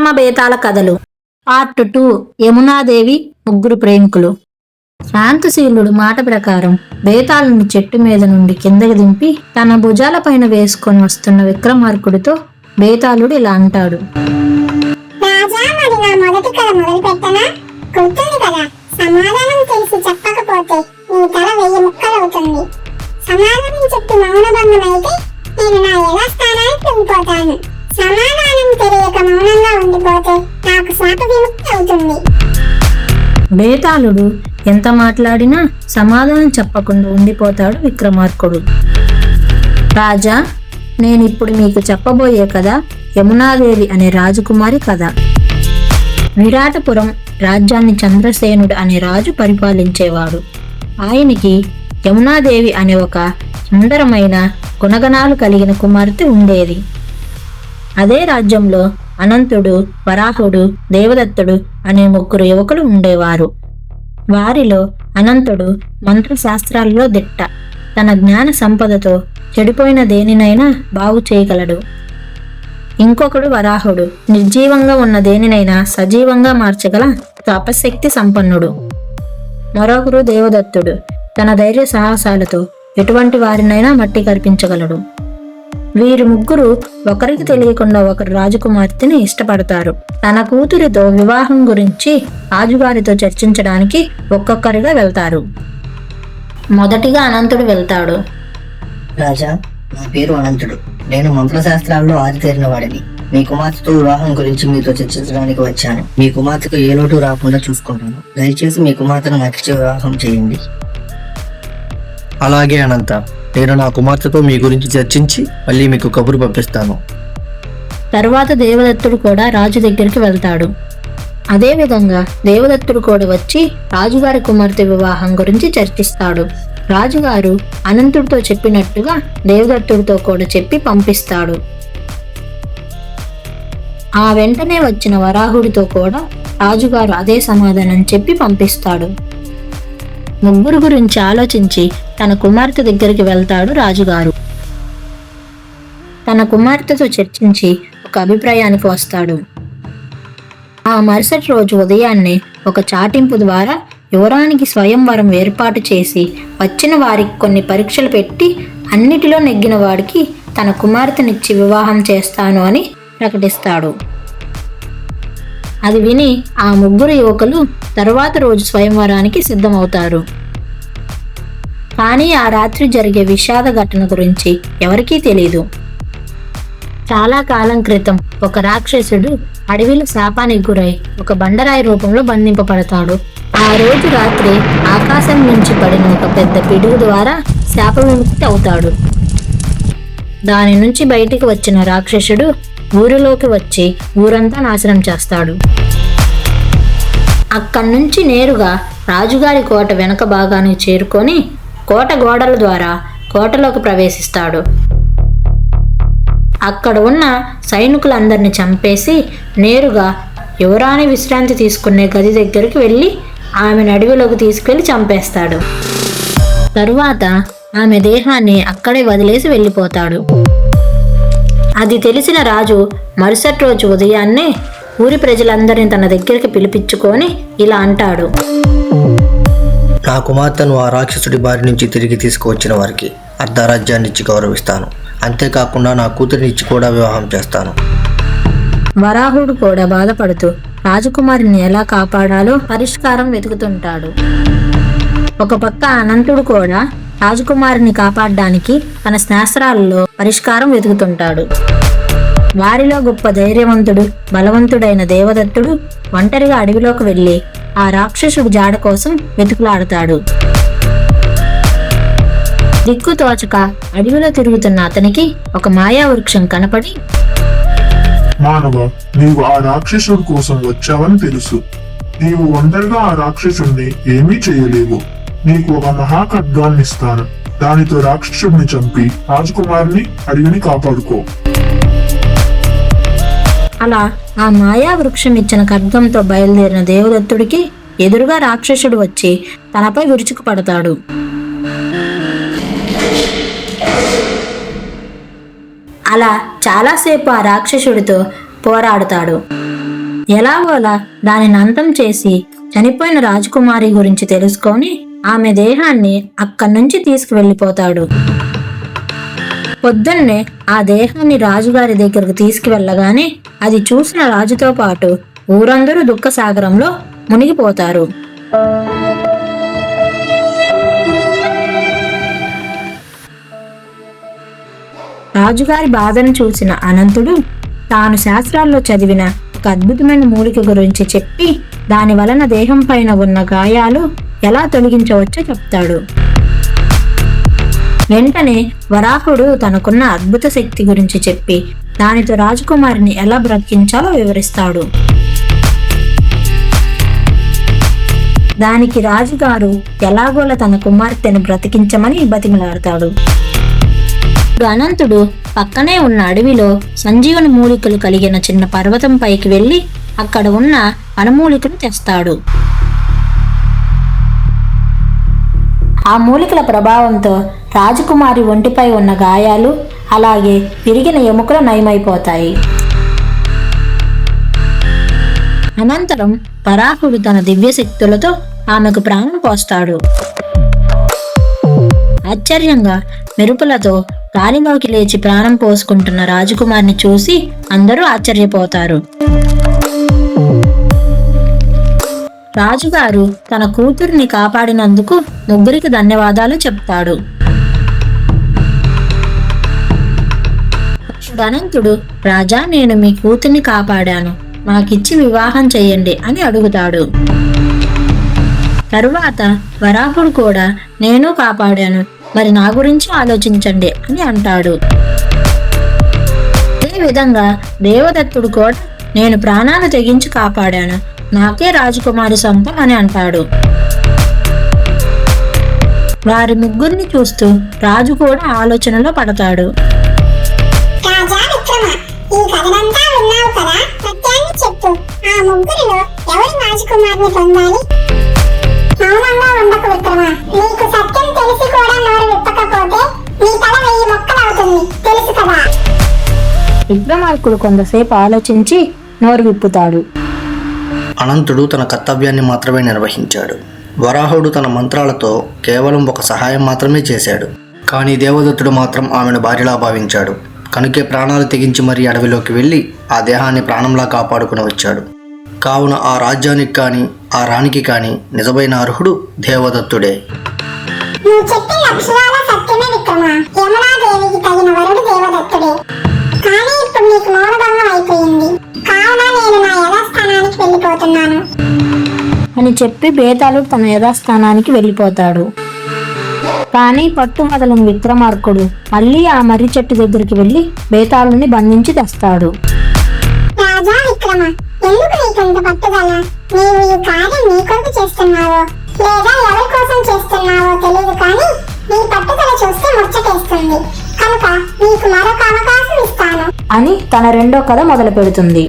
విక్రమ బేతాళ కథలు. Part two Yamuna Devi ముగ్గురు ప్రేమికులు. శాంతశీలుడు మాట ప్రకారం బేతాళుని చెట్టు మీద నుండి కిందకి దింపి తన భుజాల పైన వేసుకొని వస్తున్న విక్రమార్కుడితో బేతాళుడు ఇలా అంటాడు. సమాధానం తెలిసి చెప్పకపోతే నీ తల వెయ్యి ముక్కలవుతుంది. సమాధానం చెప్పి మౌనభంగం అయితే నేను నా యథాస్థానానికి వెళ్ళిపోతాను మాట విముక్తి అవుతుంది బేతాళుడు ఎంత మాట్లాడినా సమాధానం చెప్పకుండా ఉండిపోతాడు విక్రమార్కుడు. రాజా నేను ఇప్పుడు మీకు చెప్పబోయే కథ యమునాదేవి అనే రాజకుమారి కథ. విరాటపురం రాజ్యాన్ని చంద్రసేనుడు అనే రాజు పరిపాలించేవాడు. ఆయనకి యమునాదేవి అనే ఒక సుందరమైన గుణగణాలు కలిగిన కుమార్తె ఉండేది. అదే రాజ్యంలో అనంతుడు వరాహుడు దేవదత్తుడు అనే ముగ్గురు యువకులు ఉండేవారు. వారిలో అనంతుడు మంత్రశాస్త్రాల్లో దిట్ట. తన జ్ఞాన సంపదతో చెడిపోయిన దేనినైనా బాగు చేయగలడు. ఇంకొకడు వరాహుడు. నిర్జీవంగా ఉన్న దేనినైనా సజీవంగా మార్చగల తపశక్తి సంపన్నుడు. మరొకరు దేవదత్తుడు. తన ధైర్య సాహసాలతో ఎటువంటి వారినైనా మట్టి కల్పించగలడు వీరు ముగ్గురు ఒకరికి తెలియకుండా ఒకరు రాజకుమార్తెని ఇష్టపడతారు. తన కూతురితో వివాహం గురించి రాజుగారితో చర్చించడానికి ఒక్కొక్కరిగా వెళ్తారు. మొదటిగా అనంతుడు వెళ్తాడు. రాజా నా పేరు అనంతుడు. నేను మంత్రశాస్త్రాల్లో ఆరితేరిన వాడిని. మీ కుమార్తెతో వివాహం గురించి మీతో చర్చించడానికి వచ్చాను. మీ కుమార్తెకు ఏ లోటు రాకుండా చూసుకుంటాను దయచేసి మీ కుమార్తెను నచ్చిచ్చే వివాహం చేయండి. అలాగే అనంత. నేను నా కుమార్తెతో మీ గురించి చర్చించి మళ్ళీ మీకు కబురు పంపిస్తాను. తరువాత దేవదత్తుడు కూడా రాజు దగ్గరికి వెళ్తాడు. అదేవిధంగా దేవదత్తుడు కూడా వచ్చి రాజుగారి కుమార్తె వివాహం గురించి చర్చిస్తాడు. రాజుగారు అనంతుడితో చెప్పినట్టుగా దేవదత్తుడితో కూడా చెప్పి పంపిస్తాడు. ఆ వెంటనే వచ్చిన వరాహుడితో కూడా రాజుగారు అదే సమాధానం చెప్పి పంపిస్తాడు. ముగ్గురు గురించి ఆలోచించి తన కుమార్తె దగ్గరికి వెళ్తాడు రాజుగారు. తన కుమార్తెతో చర్చించి ఒక అభిప్రాయానికి వస్తాడు. ఆ మరుసటి రోజు ఉదయాన్నే ఒక చాటింపు ద్వారా యువరానికి స్వయంవరం ఏర్పాటు చేసి వచ్చిన వారికి కొన్ని పరీక్షలు పెట్టి అన్నిటిలో నెగ్గిన వాడికి తన కుమార్తెనిచ్చి వివాహం చేస్తాను అని ప్రకటిస్తాడు. అది విని ఆ ముగ్గురు యువకులు తరువాత రోజు స్వయంవరానికి సిద్ధమవుతారు. కానీ ఆ రాత్రి జరిగే విషాద ఘటన గురించి ఎవరికీ తెలియదు చాలా కాలం క్రితం ఒక రాక్షసుడు అడవిలో శాపానికి గురై ఒక బండరాయి రూపంలో బంధింపబడతాడు. ఆ రోజు రాత్రి ఆకాశం నుంచి పడిన ఒక పెద్ద పిడుగు ద్వారా శాప విముక్తి అవుతాడు. దాని నుంచి బయటికి వచ్చిన రాక్షసుడు ఊరిలోకి వచ్చి ఊరంతా నాశనం చేస్తాడు. అక్కడి నుంచి నేరుగా రాజుగారి కోట వెనక భాగానికి చేరుకొని కోట గోడల ద్వారా కోటలోకి ప్రవేశిస్తాడు. అక్కడ ఉన్న సైనికులందరిని చంపేసి నేరుగా యువరాణి విశ్రాంతి తీసుకునే గది దగ్గరికి వెళ్ళి ఆమెను అడవిలోకి తీసుకెళ్ళి చంపేస్తాడు. తరువాత ఆమె దేహాన్ని అక్కడే వదిలేసి వెళ్ళిపోతాడు. అది తెలిసిన రాజు మరుసటి రోజు ఉదయాన్నే ఊరి ప్రజలందరినీ తన దగ్గరికి పిలిపించుకొని ఇలా అంటాడు. నా కుమార్తెను ఆ రాక్షసుడి బారి నుంచి తిరిగి తీసుకువచ్చిన వారికి అర్ధరాజ్యాన్ని ఇచ్చి గౌరవిస్తాను. అంతేకాకుండా నా కూతురిని ఇచ్చి కూడా వివాహం చేస్తాను. వరాహుడు కూడా బాధపడుతూ రాజకుమారిని ఎలా కాపాడాలో పరిష్కారం వెతుకుతుంటాడు. ఒక పక్క అనంతుడు కూడా రాజకుమారిని కాపాడడానికి తన శాస్త్రాలలో పరిష్కారం వెతుకుతుంటాడు. వారిలో గొప్ప ధైర్యవంతుడు బలవంతుడైన దేవదత్తుడు ఒంటరిగా అడవిలోకి వెళ్ళి ఆ రాక్షసుడు జాడ కోసం వెతుకులాడతాడు. దిక్కు తోచక అడవిలో తిరుగుతున్న అతనికి ఒక మాయా వృక్షం కనపడి మానవ నీవు ఆ రాక్షసుడి కోసం వచ్చావని తెలుసు. నీవు ఒంటరిగా ఆ రాక్షసుడిని ఏమీ చేయలేవు. నీకు ఒక మహాఖడ్గాన్ని ఇస్తాను. దానితో రాక్షసుడిని చంపి రాజకుమారిని అడవిని కాపాడుకో. అలా ఆ మాయా వృక్షం ఇచ్చిన ఖడ్గంతో బయలుదేరిన దేవదత్తుడికి ఎదురుగా రాక్షసుడు వచ్చి తనపై విరుచుకుపడతాడు అలా చాలాసేపు ఆ రాక్షసుడితో పోరాడుతాడు. ఎలాగోలా దానిని అంతం చేసి చనిపోయిన రాజకుమారి గురించి తెలుసుకొని ఆమె దేహాన్ని అక్కడి నుంచి తీసుకువెళ్ళిపోతాడు. పొద్దున్నే ఆ దేహాన్ని రాజుగారి దగ్గరకు తీసుకువెళ్ళగానే అది చూసిన రాజుతో పాటు ఊరందరూ దుఃఖసాగరంలో మునిగిపోతారు. రాజుగారి బాధను చూసిన అనంతుడు తాను శాస్త్రాల్లో చదివిన ఒక అద్భుతమైన మూలిక గురించి చెప్పి దాని వలన దేహం పైన ఉన్న గాయాలు ఎలా తొలగించవచ్చో చెప్తాడు. వెంటనే వరాహుడు తనకున్న అద్భుత శక్తి గురించి చెప్పి దానితో రాజకుమారిని ఎలా బ్రతికించాలో వివరిస్తాడు. దానికి రాజుగారు ఎలాగోలా తన కుమార్తెను బ్రతికించమని బతిమలాడతాడు. అనంతుడు పక్కనే ఉన్న అడవిలో సంజీవని మూలికలు కలిగిన చిన్న పర్వతం పైకి వెళ్ళి అక్కడ ఉన్న వనమూలికను తెస్తాడు. ఆ మూలికల ప్రభావంతో రాజకుమారి ఒంటిపై ఉన్న గాయాలు అలాగే విరిగిన ఎముకలు నయమైపోతాయి. అనంతరం పరాహుడు తన దివ్య శక్తులతో ఆమెకు ప్రాణం పోస్తాడు. ఆశ్చర్యంగా మెరుపులతో గాలిలోకి లేచి ప్రాణం పోసుకుంటున్న రాజకుమారిని చూసి అందరూ ఆశ్చర్యపోతారు. రాజుగారు తన కూతురిని కాపాడినందుకు ముగ్గురికి ధన్యవాదాలు చెప్తాడు అనంతుడు రాజా నేను మీ కూతుర్ని కాపాడాను. మాకిచ్చి వివాహం చెయ్యండి అని అడుగుతాడు. తరువాత వరాహుడు కూడా నేను కాపాడాను. మరి నా గురించి ఆలోచించండి అని అంటాడు. అదే విధంగా దేవదత్తుడు కూడా నేను ప్రాణాలు తెగించి కాపాడాను. నాకే రాజకుమారి సొంతం అని అంటాడు. వారి ముగ్గురిని చూస్తూ రాజు కూడా ఆలోచనలో పడతాడు. రాజా విక్రమ ఈ కథనంతా విన్నావు కదా? సత్యాన్ని చెప్పు. ఆ ముగ్గురిలో ఎవరి రాజకుమారిని పొందాలి? మౌనంగా ఉండకు విక్రమ. నీకు సత్యం తెలిసి కూడా నోరు విప్పకపోతే నీ తల వెయ్యి మొక్కలవుతుంది. తెలుసు కదా? విక్రమార్కుడు కొంతసేపు ఆలోచించి నోరు విప్పుతాడు అనంతుడు తన కర్తవ్యాన్ని మాత్రమే నిర్వహించాడు. వరాహుడు తన మంత్రాలతో కేవలం ఒక సహాయం మాత్రమే చేశాడు. కానీ దేవదత్తుడు మాత్రం ఆమెను భార్యలా భావించాడు. కనుకే ప్రాణాలు తెగించి మరీ అడవిలోకి వెళ్ళి ఆ దేహాన్ని ప్రాణంలా కాపాడుకుని వచ్చాడు. కావున ఆ రాజ్యానికి కానీ ఆ రాణికి కానీ నిజమైన అర్హుడు దేవదత్తుడే. నువ్వు చెప్పిన అక్షరాల సత్యమే విక్రమ. యమునాదేవికి తగిన వరుడు దేవదత్తుడే. కానీ ఇప్పుడు నీకు మౌనభంగం అయిపోయింది. కావున నేను నా యథాస్థానానికి వెళ్ళిపోతున్నాను. అని చెప్పి బేతాళుడు తన యథాస్థానానికి వెళ్ళిపోతాడు. కానీ పట్టు వదలని విక్రమార్కుడు మళ్ళీ ఆ మర్రి చెట్టు దగ్గరికి వెళ్ళి బేతాళుని బంధించి తెస్తాడు. రాజా విక్రమ ఎందుకు నీకంత పట్టుదల? నీవు ఈ కార్యం నీ కొరకు చేస్తున్నావో లేదా ఎవరి కోసం చేస్తున్నావో తెలియదు కానీ నీ పట్టుదల చూస్తే ముచ్చటేస్తుంది. కనుక నీకు మరొక అవకాశం ఇస్తాను. అని తన రెండో కథ మొదలు పెడుతుంది